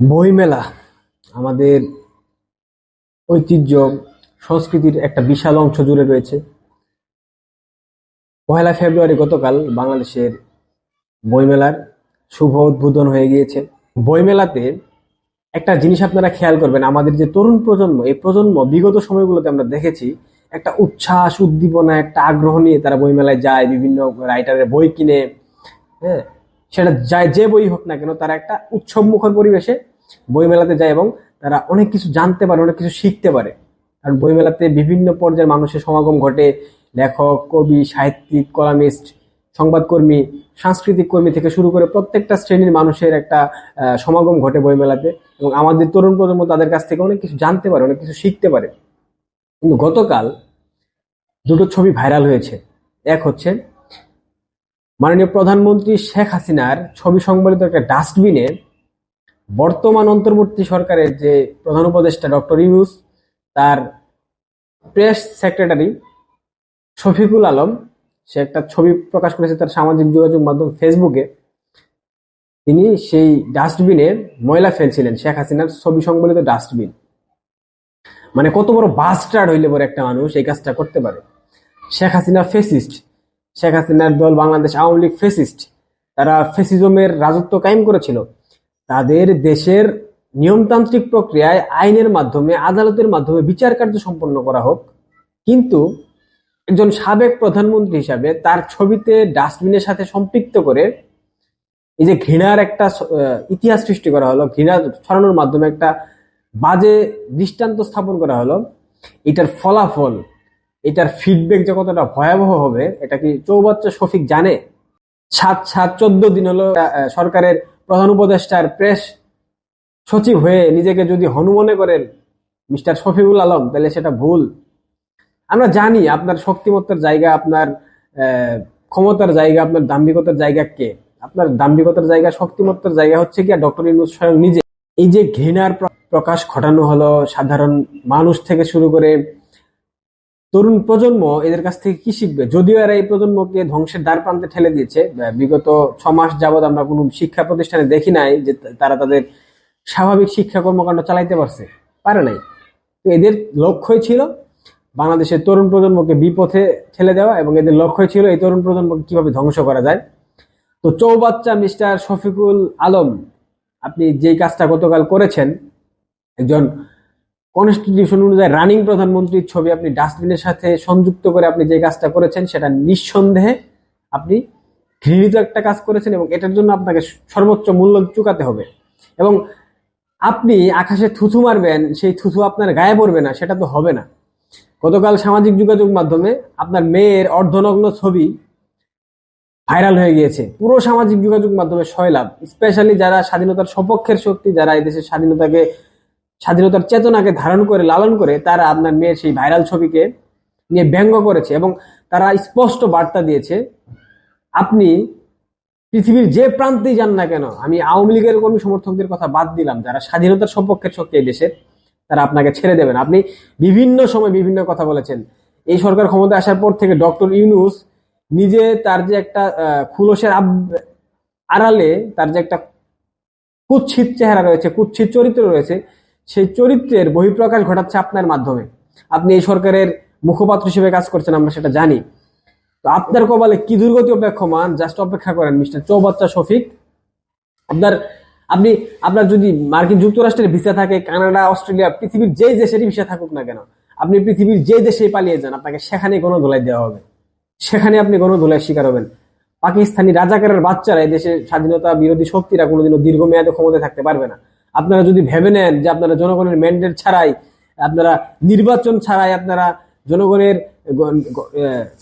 বইমেলা আমাদের ঐতিহ্য, সংস্কৃতির একটা বিশাল অংশ জুড়ে রয়েছে। পহেলা ফেব্রুয়ারি গতকাল বাংলাদেশের বইমেলার শুভ উদ্বোধন হয়ে গিয়েছে। বইমেলাতে একটা জিনিস আপনারা খেয়াল করবেন, আমাদের যে তরুণ প্রজন্ম, এই প্রজন্ম বিগত সময়গুলোতে আমরা দেখেছি একটা উচ্ছ্বাস, উদ্দীপনা, একটা আগ্রহ নিয়ে তারা বইমেলায় যায়, বিভিন্ন রাইটারের বই কিনে হ্যাঁ সেটা যায় যে বই হোক না কেন, তারা একটা উৎসব মুখর পরিবেশে বইমেলাতে যায় এবং তারা অনেক কিছু জানতে পারে, অনেক কিছু শিখতে পারে। কারণ বইমেলাতে বিভিন্ন পর্যায়ের মানুষের সমাগম ঘটে। লেখক, কবি, সাহিত্যিক, কলামিস্ট, সংবাদকর্মী, সাংস্কৃতিক কর্মী থেকে শুরু করে প্রত্যেকটা শ্রেণির মানুষের একটা সমাগম ঘটে বইমেলাতে। এবং আমাদের তরুণ প্রজন্ম তাদের কাছ থেকে অনেক কিছু জানতে পারে, অনেক কিছু শিখতে পারে। কিন্তু গতকাল দুটো ছবি ভাইরাল হয়েছে। এক হচ্ছে মাননীয় প্রধানমন্ত্রী শেখ হাসিনার ছবি সংবলিত একটা ডাস্টবিনে বর্তমান অন্তর্বর্তী সরকারের যে প্রধান উপদেষ্টা ডক্টর ইউনুস, তার প্রেস সেক্রেটারি শফিকুল আলম, সে একটা ছবি প্রকাশ করেছে তার সামাজিক যোগাযোগ মাধ্যম ফেসবুকে। তিনি সেই ডাস্টবিনে ময়লা ফেলছিলেন, শেখ হাসিনার ছবি সংবলিত ডাস্টবিন। মানে কত বড় বাস্টার্ড হইলে পরে একটা মানুষ এই কাজটা করতে পারে। শেখ হাসিনা ফেসিস্ট শেখ হাসিনার দল বাংলাদেশ আওয়ামী লীগ ফেসিস্ট তারা ফেসিজমের রাজত্ব কায়েম করেছিল। তাদের দেশের নিয়মতান্ত্রিক প্রক্রিয়ায়, আইনের মাধ্যমে, আদালতের মাধ্যমে বিচার কার্য সম্পন্ন করা হোক। কিন্তু একজন সাবেক প্রধানমন্ত্রী হিসাবে তার ছবিতে ডাস্টবিনের সাথে সম্পৃক্ত করে এই যে ঘৃণার একটা ইতিহাস সৃষ্টি করা হলো, ঘৃণা ছড়ানোর মাধ্যমে একটা বাজে দৃষ্টান্ত স্থাপন করা হলো। এটার ফলাফল, এটার ফিডব্যাক যে কতটা ভয়াবহ হবে, এটা কি চৌবাচ্চা শফিক জানে? সাত সাত, চোদ্দ দিন হলো সরকারের উপদেষ্টার প্রেস সচিব হয়ে নিজেকে যদি হনুমনে করেন, মিস্টার শফিউল আলম, তাহলে সেটা ভুল। আমরা জানি আপনার শক্তিমত্তার জায়গা, আপনার ক্ষমতার জায়গা, আপনার দাম্ভিকতার জায়গা কে? আপনার দাম্ভিকতার জায়গা, শক্তিমত্তার জায়গা হচ্ছে কি ডক্টর ইউনুস স্বয়ং নিজে। এই যে ঘৃণার প্রকাশ ঘটানো হলো, সাধারণ মানুষ থেকে শুরু করে তরুণ প্রজন্ম এদের কাছ থেকে কি শিখবে? যদিও এরা এই প্রজন্মকে ধ্বংসের দ্বার প্রান্তে ঠেলে দিয়েছে বিগত ছ মাস যাবৎ আমরা কোনো শিক্ষা প্রতিষ্ঠানে দেখি নাই যে তারা তাদের স্বাভাবিক শিক্ষা কর্মকাণ্ড চালাইতে পারছে। পারে নাই। তো এদের লক্ষ্যই ছিল বাংলাদেশের তরুণ প্রজন্মকে বিপথে ঠেলে দেওয়া এবং এদের লক্ষ্যই ছিল এই তরুণ প্রজন্মকে কীভাবে ধ্বংস করা যায়। তো চৌবাচ্চা মিস্টার শফিকুল আলম, আপনি যেই কাজটা গতকাল করেছেন, একজন কনস্টিটিউশন অনুযায়ী রানিং প্রধানমন্ত্রীর ছবি আপনি ডাস্টবিনের সাথে সংযুক্ত করে আপনি যে কাজটা করেছেন, সেটা নিঃসন্দেহে আপনি ঘৃণিত একটা কাজ করেছেন এবং এটার জন্য আপনাকে সর্বোচ্চ মূল্য চুকাতে হবে। এবং আপনি আকাশে থুথু মারবেন, সেই থুথু আপনার গায়ে পড়বে না, সেটা তো হবে না। গতকাল সামাজিক যোগাযোগ মাধ্যমে আপনার মেয়ের অর্ধনগ্ন ছবি ভাইরাল হয়ে গিয়েছে। পুরো সামাজিক যোগাযোগ মাধ্যমে সয়লাভ স্পেশালি যারা স্বাধীনতার সপক্ষের শক্তি, যারা এই দেশের স্বাধীনতাকে স্বাধীনতার চেতনাকে ধারণ করে, লালন করে তারা আপনার মেয়ের সেই ভাইরাল ছবিকে নিয়ে ব্যঙ্গ করেছে এবং তারা স্পষ্ট বার্তা দিয়েছে, আপনি পৃথিবীর যে প্রান্তেই যান না কেন, আমি আওয়ামী লীগের কর্মী সমর্থকদের কথা বাদ দিলাম, যারা স্বাধীনতার সপক্ষের শক্তি এই দেশের তারা আপনাকে ছেড়ে দেবেন। আপনি বিভিন্ন সময় বিভিন্ন কথা বলেছেন। এই সরকার ক্ষমতা আসার পর থেকে ডক্টর ইউনুস নিজে তার যে একটা খুলসের আড়ালে তার যে একটা কুৎসিত চেহারা রয়েছে, কুৎসিত চরিত্র রয়েছে সেই চরিত্রের বহিঃপ্রকাশ ঘটাচ্ছে আপনার মাধ্যমে। আপনি এই সরকারের মুখপাত্র হিসেবে কাজ করছেন, আমরা সেটা জানি। তো আপনার কপালে কি দুর্গতি অপেক্ষমান? জাস্ট অপেক্ষা করেন, মিস্টার চৌবাচ্চা শফিক। আপনার, আপনি, আপনার যদি মার্কিন যুক্তরাষ্ট্রের ভিসা থাকে, কানাডা, অস্ট্রেলিয়া, পৃথিবীর যেই দেশেরই ভিসা থাকুক না কেন, আপনি পৃথিবীর যে দেশে পালিয়ে যান, আপনাকে সেখানে গণধোলাই দেওয়া হবে। সেখানে আপনি গণধোলাই শিকার হবেন। পাকিস্তানি রাজাকারের বাচ্চারা এই দেশে স্বাধীনতা, বিরোধী শক্তিরা কোনোদিনও দীর্ঘমেয়াদে ক্ষমতায় থাকতে পারবে না। আপনারা যদি ভেবে নেন যে আপনারা জনগণের ম্যান্ডেট ছাড়াই, আপনারা নির্বাচন ছাড়াই আপনারা জনগণের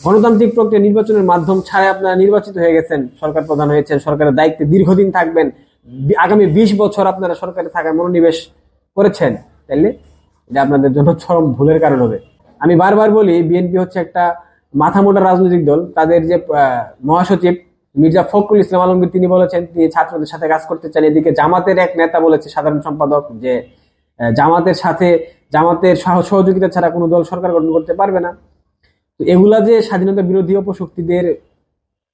গণতান্ত্রিক প্রক্রিয়া নির্বাচনের মাধ্যম ছাড়াই আপনারা নির্বাচিত হয়ে গেছেন, সরকার প্রধান হয়েছেন, সরকারের দায়িত্বে দীর্ঘদিন থাকবেন আগামী বিশ বছর আপনারা সরকারে থাকার মনোনিবেশ করেছেন, তাইলে এটা আপনাদের জন্য চরম ভুলের কারণ হবে। আমি বারবার বলি, বিএনপি হচ্ছে একটা মাথা মোটা রাজনৈতিক দল, তাদের যে মহাসচিব মির্জা ফখরুল ইসলাম আলমগীর, তিনি বলেছেন তিনি ছাত্রদের সাথে কাজ করতে চান। এদিকে জামাতের এক নেতা বলেছে সাধারণ সম্পাদক যে জামাতের সাথে, জামাতের সহ- সহযোগিতা ছাড়া কোনো দল সরকার গঠন করতে পারবে না। তো এগুলা যে স্বাধীনতা বিরোধী অপশক্তিদের,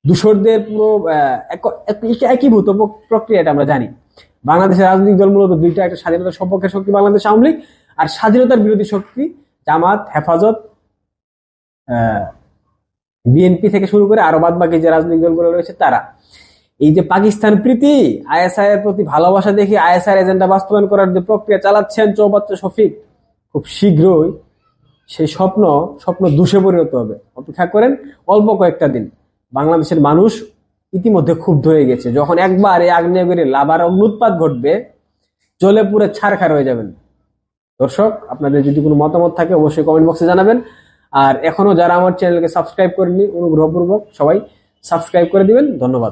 দূষরদের পুরো এক- এক- একীভূত প্রক্রিয়া এটা আমরা জানি। বাংলাদেশের রাজনৈতিক দল মূলত দুইটা, একটা স্বাধীনতার সপক্ষের শক্তি বাংলাদেশ আওয়ামী লীগ, আর স্বাধীনতার বিরোধী শক্তি জামাত, হেফাজত বিএনপি থেকে শুরু করে আরও বাদ বাকি যে রাজনৈতিক দলগুলো রয়েছে, তারা। এই যে পাকিস্তান প্রীতি, আইএসআই এর প্রতি ভালোবাসা দেখে আইএসআই এজেন্ডা বাস্তবায়ন করার যে প্রক্রিয়া চালাচ্ছেন চৌবাচ্চা শফিক, খুব শীঘ্রই সেই স্বপ্ন স্বপ্ন দুষে পরিণত হবে। অপেক্ষা করেন অল্প কয়েকটা দিন। বাংলাদেশের মানুষ ইতিমধ্যে ক্ষুব্ধ হয়ে গেছে। যখন একবার এই আগ্নেয়গিরি লাভার অগ্নুৎপাত ঘটবে জলে পুরে ছারখার হয়ে যাবেন। দর্শক, আপনাদের যদি কোনো মতামত থাকে, অবশ্যই কমেন্ট বক্সে জানাবেন। আর এখনও যারা আমার চ্যানেলকে সাবস্ক্রাইব করেনি অনুগ্রহপূর্বক সবাই সাবস্ক্রাইব করে দিবেন। ধন্যবাদ।